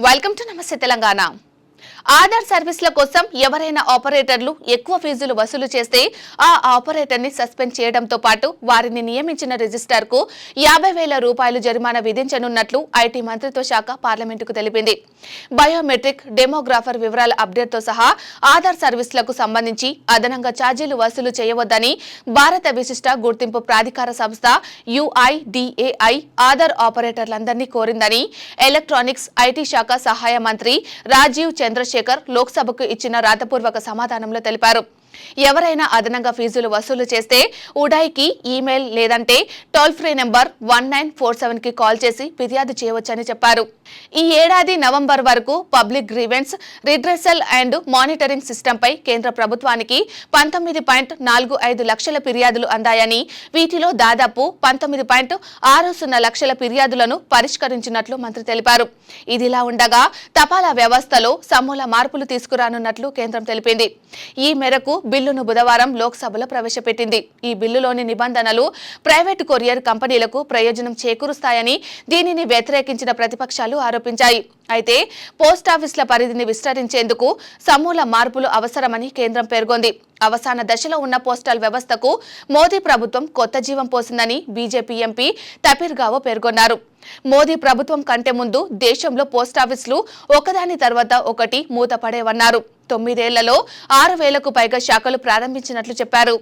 Welcome to నమస్తే తెలంగాణ ఆధార్ సర్వీసుల కోసం ఎవరైనా ఆపరేటర్లు ఎక్కువ ఫీజులు వసూలు చేస్తే ఆ ఆపరేటర్ని సస్పెండ్ చేయడంతో పాటు వారిని నియమించిన రిజిస్టార్కు యాభై వేల రూపాయలు జరిమానా విధించనున్నట్లు ఐటీ మంత్రిత్వ శాఖ పార్లమెంటుకు తెలిపింది. బయోమెట్రిక్ డెమోగ్రాఫర్ వివరాల అప్డేట్తో సహా ఆధార్ సర్వీసులకు సంబంధించి అదనంగా ఛార్జీలు వసూలు చేయవద్దని భారత విశిష్ట గుర్తింపు ప్రాధికార సంస్థ యుఐడిఏఐ ఆధార్ ఆపరేటర్లందరినీ కోరిందని ఎలక్ట్రానిక్స్ ఐటీ శాఖ సహాయ మంత్రి రాజీవ్ చంద్రశేఖర్ లోక్సభకు ఇచ్చిన రాతపూర్వక సమాధానంలో తెలిపారు. ఎవరైనా అదనంగా ఫీజులు వసూలు చేస్తే ఉడాయ్కి ఈమెయిల్ లేదంటే toll free number one nine four సెవెన్కి కాల్ చేసి ఫిర్యాదు చేయవచ్చని చెప్పారు. ఈ ఏడాది నవంబర్ వరకు public grievance redressal and monitoring సిస్టంపై కేంద్ర ప్రభుత్వానికి పంతొమ్మిది పాయింట్ నాలుగు ఐదు లక్షల ఫిర్యాదులు అందాయని వీటిలో దాదాపు పంతొమ్మిది పాయింట్ ఆరు సున్నా లక్షల ఫిర్యాదులను పరిష్కరించినట్లు మంత్రి తెలిపారు. ఇదిలా ఉండగా తపాలా వ్యవస్థలో సమూల మార్పులు తీసుకురానున్నట్లు కేంద్రం తెలిపింది. ఈ మేరకు బిల్లును బుధవారం లోక్సభలో ప్రవేశపెట్టింది. ఈ బిల్లులోని నిబంధనలు ప్రైవేటు కొరియర్ కంపెనీలకు ప్రయోజనం చేకూరుస్తాయని దీనిని వ్యతిరేకించిన ప్రతిపక్షాలు ఆరోపించాయి. అయితే పోస్టాఫీసుల పరిధిని విస్తరించేందుకు సమూల మార్పులు అవసరమని కేంద్రం పేర్కొంది. అవసాన దశలో ఉన్న పోస్టల్ వ్యవస్థకు మోదీ ప్రభుత్వం కొత్త జీవం పోసిందని బీజేపీ ఎంపీ తపీర్ గావో పేర్కొన్నారు. మోదీ ప్రభుత్వం కంటే ముందు దేశంలో పోస్టాఫీసులు ఒకదాని తర్వాత ఒకటి మూతపడేవన్నారు. తొమ్మిదేళ్ళలో ఆరు వేలకు పైగా శాఖలు ప్రారంభించినట్లు చెప్పారు.